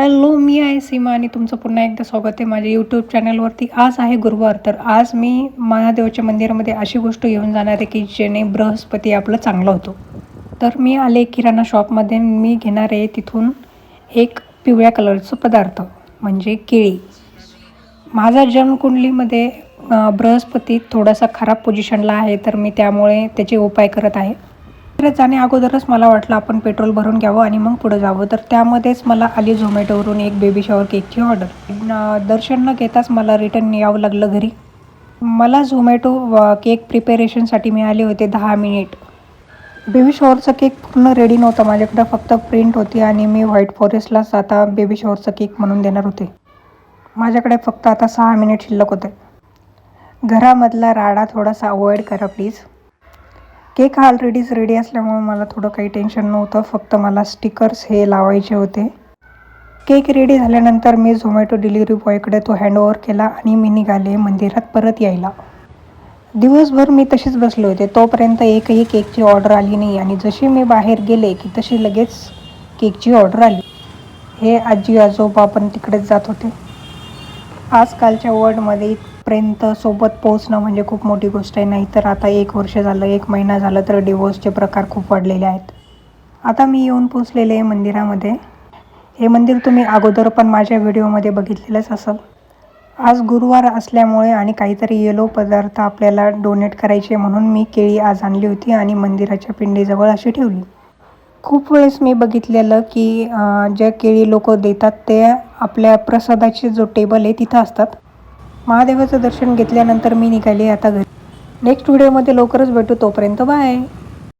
Hello मी आहे सीमा आणि तुमचं पुन्हा एकदा स्वागत आहे माझ्या यूट्यूब चॅनलवरती आज आहे गुरुवार तर आज मी महादेवाच्या मंदिरामध्ये अशी गोष्ट घेऊन जाणार आहे की जेणे बृहस्पती आपलं चांगलं होतो. तर मी आले किराणा शॉपमध्ये मी घेणार आहे तिथून एक पिवळ्या कलरचं पदार्थ म्हणजे केळी. माझा जन्मकुंडलीमध्ये बृहस्पती थोडासा खराब पोझिशनला आहे तर मी त्यामुळे त्याचे उपाय करत आहे. तर जाणे अगोदरच मला वाटलं आपण पेट्रोल भरून घ्यावं आणि मग पुढे जावं. तर त्यामध्येच मला आली झोमॅटोवरून एक बेबी शॉवर केकची ऑर्डर दर्शन न घेताच मला रिटर्न यावं लागलं घरी. मला झोमॅटो व केक प्रिपेरेशनसाठी मिळाले होते दहा मिनिट बेबी शॉवरचा केक पूर्ण रेडी नव्हता. माझ्याकडं फक्त प्रिंट होती आणि मी व्हाईट फॉरेस्टलाच आता बेबी शॉवरचा केक म्हणून देणार होते. माझ्याकडे फक्त आता सहा मिनिट शिल्लक होते घरामधला राडा थोडासा अवॉइड करा प्लीज केक हा ऑलरेडीच रेडी असल्यामुळे मला थोडं काही टेन्शन नव्हतं. फक्त मला स्टिकर्स हे लावायचे होते. केक रेडी झाल्यानंतर मी झोमॅटो डिलिव्हरी बॉयकडे तो हँडओव्हर केला आणि मी निघाले मंदिरात परत यायला. दिवसभर मी तशीच बसले होते. तोपर्यंत एकही केकची ऑर्डर आली नाही आणि जशी मी बाहेर गेले की तशी लगेच केकची ऑर्डर आली. हे आजी आजोबा पण तिकडेच जात होते. आजकालच्या वर्ल्डमध्ये इथपर्यंत सोबत पोहोचणं म्हणजे खूप मोठी गोष्ट आहे. नाही तर आता एक वर्ष झालं एक महिना झालं तर डिवोर्सचे प्रकार खूप वाढलेले आहेत. आता मी येऊन पोचलेले आहे मंदिरामध्ये. हे मंदिर तुम्ही अगोदर पण माझ्या व्हिडिओमध्ये बघितलेलंच असेल. आज गुरुवार असल्यामुळे आणि काहीतरी येलो पदार्थ आपल्याला डोनेट करायचे म्हणून मी केळी आज आणली होती आणि मंदिराच्या पिंडीजवळ अशी ठेवली. खूप वेळेस मी बघितलेलं की ज्या केळी लोक देतात ते आपल्या प्रसादाचे जो टेबल आहे तिथं असतात. महादेवाचं दर्शन घेतल्यानंतर मी निघाली आता घरी. नेक्स्ट व्हिडिओमध्ये लवकरच भेटू तोपर्यंत बाय.